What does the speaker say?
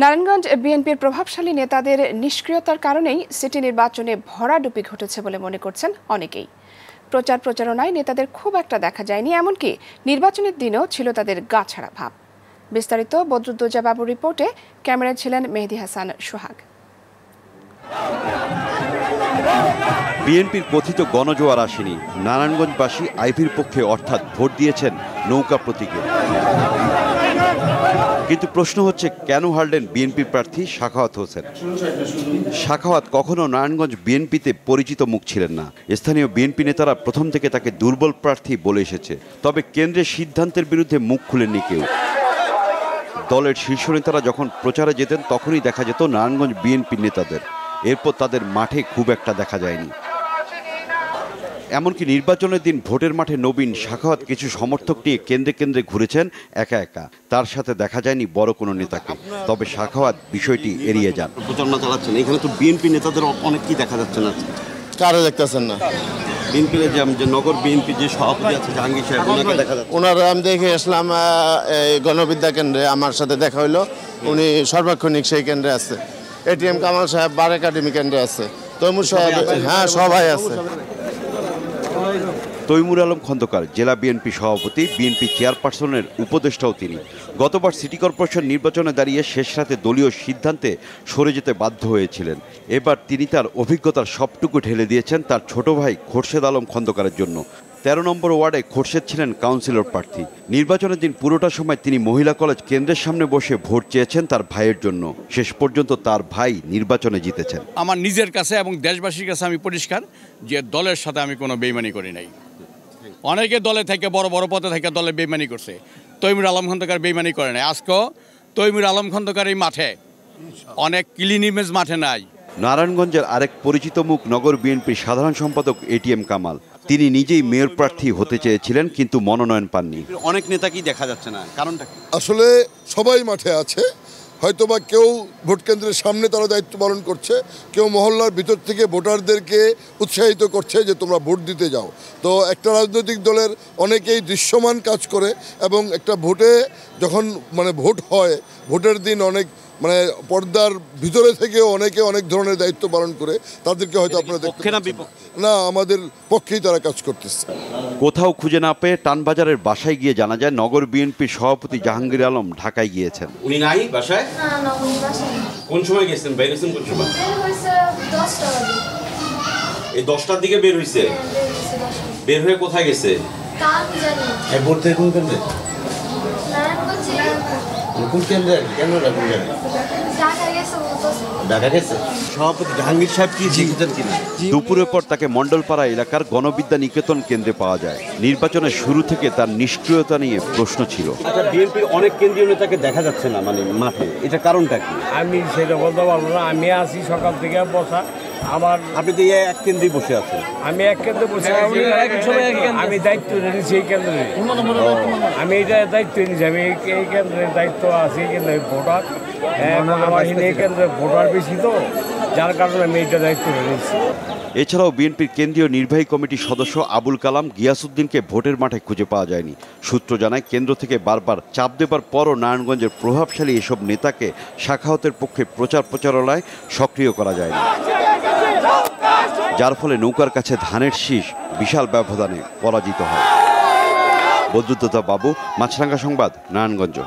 নারায়ণগঞ্জ বিএনপির প্রভাবশালী নেতাদের নিষ্ক্রিয়তার কারণেই সিটি নির্বাচনে ভরাডুপি ঘটেছে বলে মনে করছেন অনেকেই। প্রচার প্রচারণায় নেতাদের খুব একটা দেখা যায়নি, এমনকি নির্বাচনের দিনেও ছিল তাদের গাছাড়া ভাব। বিস্তারিত বদরুদ্দোজা রিপোর্টে ক্যামেরায় ছিলেন মেহেদি হাসান সোহাগ। বিএনপির কথিত গণজোয়ার আসেনি। নারায়ণগঞ্জবাসী আইভির পক্ষে অর্থাৎ ভোট দিয়েছেন নৌকা প্রতীকে। কিন্তু প্রশ্ন হচ্ছে, কেন হারলেন বিএনপি প্রার্থী শাখাওয়াত হোসেন? শাখাওয়াত কখনো নারায়ণগঞ্জ বিএনপিতে পরিচিত মুখ ছিলেন না। স্থানীয় বিএনপি নেতারা প্রথম থেকে তাকে দুর্বল প্রার্থী বলে এসেছে। তবে কেন্দ্রের সিদ্ধান্তের বিরুদ্ধে মুখ খুলেননি কেউ। দলের শীর্ষ নেতারা যখন প্রচারে যেতেন, তখনই দেখা যেত নারায়ণগঞ্জ বিএনপি নেতাদের। এরপর তাদের মাঠে খুব একটা দেখা যায়নি। এমনকি নির্বাচনের দিন ভোটের মাঠে নবীন শাখাওয়াত কিছু সমর্থক নিয়ে কেন্দ্রে কেন্দ্রে ঘুরেছেন একা একা। তার সাথে দেখা যায়নি বড় কোনো নেতাকে। তবে শাখাওয়াত বিষয়টি এড়িয়ে যান। প্রচারণা চালাচ্ছেন। এখানে তো বিএনপি নেতাদের অনেক কি দেখা যাচ্ছে না। কারও দেখতেছেন না। বিএনপির যে যে নগর বিএনপি যে সভাপতি আছে জাহাঙ্গীর সাহেব ওনাকে দেখা যাচ্ছে। ওনারা আমি দেখে আসলাম এই গণবিদ্যা কেন্দ্রে আমার সাথে দেখা হইল। উনি সর্বাক্ষণিক সেই কেন্দ্রে আছে। এটিএম কামাল সাহেব বার একাডেমি কেন্দ্রে আছে। তৈমুর সাহেব হ্যাঁ সবাই আছে। তৈমুর আলম খন্দকার, জেলা বিএনপি সভাপতি, বিএনপি চেয়ারপারসনের উপদেষ্টাও তিনি। গতবার সিটি কর্পোরেশন নির্বাচনে দাঁড়িয়ে শেষ রাতে দলীয় সিদ্ধান্তে সরে যেতে বাধ্য হয়েছিলেন। এবার তিনি তার অভিজ্ঞতার সবটুকু ঢেলে দিয়েছেন তার ছোট ভাই খোরশেদ আলম খন্দকারের জন্য। তেরো নম্বর ওয়ার্ডে খোরশেদ ছিলেন কাউন্সিলর প্রার্থী। নির্বাচনের দিন পুরোটা সময় তিনি মহিলা কলেজ কেন্দ্রের সামনে বসে ভোট চেয়েছেন তার ভাইয়ের জন্য। শেষ পর্যন্ত তার ভাই নির্বাচনে জিতেছেন। আমার নিজের কাছে এবং দেশবাসীর কাছে আমি পরিষ্কার যে দলের সাথে আমি কোনো বেইমানি করি নাই। অনেকে দলে থেকে বড় বড় পদে থেকে দলে বেইমানি করছে। তৈমুর আলম খন্দকার বেইমানি করে নাই। আজকেও তৈমুর আলম খন্দকার এই মাঠে। অনেক ক্লিন ইমেজ মাঠে নাই। নারায়ণগঞ্জের আরেক পরিচিত মুখ নগর বিএনপির সাধারণ সম্পাদক এটিএম কামাল। তিনি নিজেই মেয়র প্রার্থী হতে চেয়েছিলেন কিন্তু মনোনয়ন পাননি। অনেক নেতাকেই দেখা যাচ্ছে না? কারণটা আসলে সবাই মাঠে আছে। হয়তোবা কেউ ভোট কেন্দ্রের সামনে তারা দায়িত্ব পালন করছে, কেউ মহল্লার ভিতর থেকে ভোটারদেরকে উৎসাহিত করছে যে তোমরা ভোট দিতে যাও। তো একটা রাজনৈতিক দলের অনেকেই দৃশ্যমান কাজ করে এবং একটা ভোটে যখন মানে ভোট হয় ভোটের দিন অনেক মানে পর্দার ভিতরে থেকে অনেকে অনেক ধরনের দায়িত্ব পালন করে তাদেরকে হয়তো আপনারা দেখতে না আমাদের পক্ষেই তারা কাজ করতেছে। কোথাও খুঁজে না পেয়ে টানবাজারের বাসায় গিয়ে জানা যায় নগর বিএনপির সভাপতি জাহাঙ্গীর আলম ঢাকায় গিয়েছেন। উনি নাই বাসায়? না না উনি বাসায় কোন সময় গেছেন বাইরেছেন কোন সময়? এই দশটার দিকে বের হইছে বের হয়েছে দশটা বের হয়ে কোথায় গেছে তা আমি জানি না। ভোট থেকে কোন কেন্দ্রে? নারায়ণগঞ্জে কোন ঢাকা গেছে বলতেছে ঢাকা গেছে? সভাপতি জাহাঙ্গীর সাহেব কি জিতেছেন কিনা? দুপুরের পর তাকে মণ্ডলপাড়া এলাকার গণবিদ্যা নিকেতন কেন্দ্রে পাওয়া যায়। নির্বাচনের শুরু থেকে তার নিষ্ক্রিয়তা নিয়ে প্রশ্ন ছিল। আচ্ছা বিএনপির অনেক কেন্দ্রীয় নেতাকে দেখা যাচ্ছে না মানে মাঠে। এটা কারণটা কি? আমি সেটা বলতে পারব না। আমি আছি সকাল থেকে বসা। আমার আপনি তো এই এক কেন্দ্রেই বসে আছেন। আমি এক কেন্দ্রে বসে আছি। আমি দায়িত্ব নিয়েছি এই কেন্দ্রে। আমি এটা দায়িত্ব নিয়েছি। আমি এই- কেন্দ্রের দায়িত্ব আছি এই কেন্দ্রের ভোটার। আমার এই কেন্দ্রের ভোটার বেশি তো যার কারণে আমি এইটা দায়িত্ব নিয়েছি। এছাড়াও বিএনপির কেন্দ্রীয় নির্বাহী কমিটির সদস্য আবুল কালাম গিয়াসুদ্দিনকে ভোটের মাঠে খুঁজে পাওয়া যায়নি। সূত্র জানায় কেন্দ্র থেকে বারবার চাপ দেবার পরও নারায়ণগঞ্জের প্রভাবশালী এসব নেতাকে শাখাহতের পক্ষে প্রচার প্রচারণায় সক্রিয় করা যায়নি। যার ফলে নৌকার কাছে ধানের শীষ বিশাল ব্যবধানে পরাজিত হয়। বদ্রুদ্ধতা বাবু মাছরাঙ্গা সংবাদ, নারায়ণগঞ্জ।